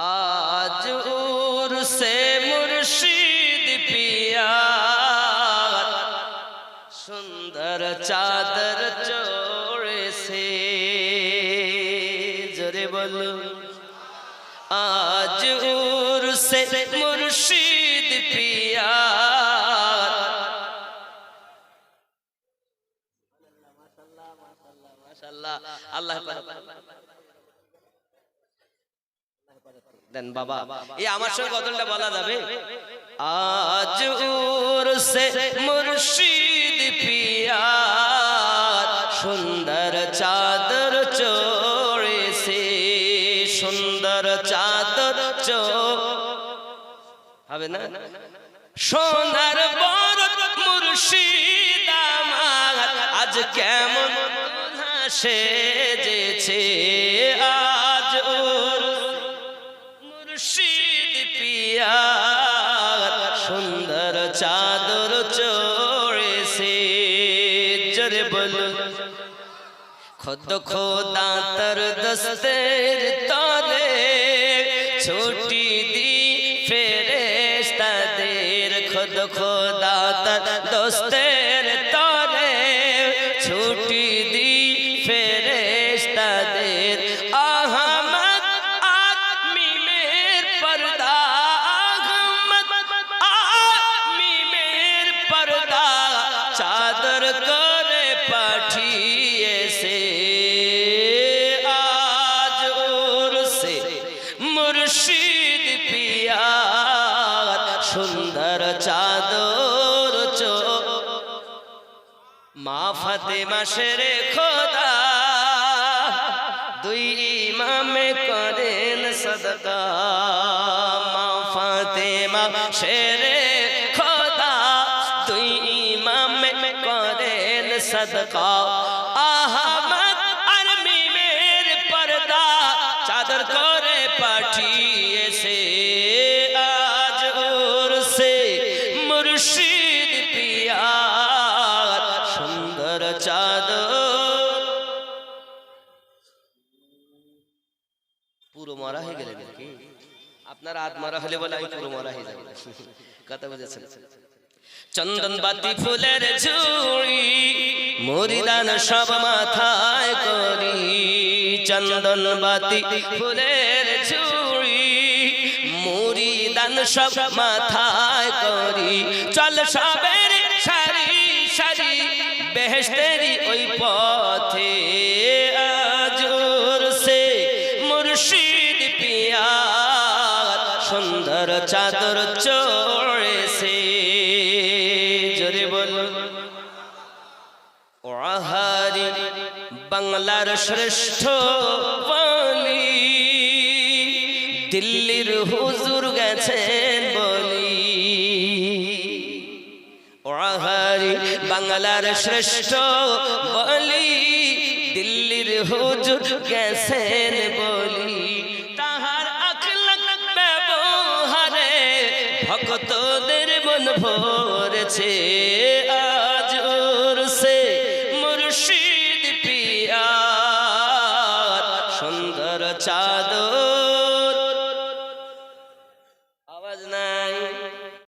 আজ উর সে মুর্শিদ পিয়া। সুন্দর চাদর চড়েছে। জোরে বলো আজ উর সে মুর্শিদ পিয়া। মাশাআল্লাহ আল্লাহ দেন বাবা এই আমার সঙ্গে গজলটা বলা যাবে? আজ উরসে মুর্শিদ পিয়া সুন্দর চাদর চড়েছে সুন্দর চাদর চো হবে না? সোনার বড় মুর্শিদ আমার আজ কেমন সেজেছে। সুন্দর চাদর চড়েছে, জরে বলুন খোদ খোদা তার দস্তের তলে, ছুটি দি ফেরেশতাদের খোদ খোদা তার দস্তের সুন্দর চাদর চো মা ফাতেমা শেরে খোদা, দুই ইমামে করেন সদকা। মা ফাতেমা শেরে খোদা, দুই ইমামে করেন সদকা। আহমদ আর মিমের পর্দা, চাদর করে পাঠিয়েছে সুন্দর চাদর। পুরো মারা হয়ে গেলেন নাকি? আপনার হাত মারা হলে বলে আমি পুরো মারা হয়ে যাবে। কথা বুঝেছেন? চন্দন বাতি ফুলের ঝুড়ি, মরিদান সব মাথায় করি। চন্দন বাতি ফুলের ঝুড়ি, মুরিদান সব মাথায় করি। চল সবের সারি সারি বেহেস্তেরি ওই পথে আজুর সে মুর্শিদ পিয়া সুন্দর চাদর চড়েছে। জোরে বলুন ওহারি বাংলার শ্রেষ্ঠ বলি দিল্লির হুজুর গেছেন বলি মহারি বাংলার শ্রেষ্ঠ বলি দিল্লির হুজুর গেছেন বলি। তাহার আখলাক ব্যবহারে ভক্তদের মন ভরেছে। আজ সে সুন্দর চাদর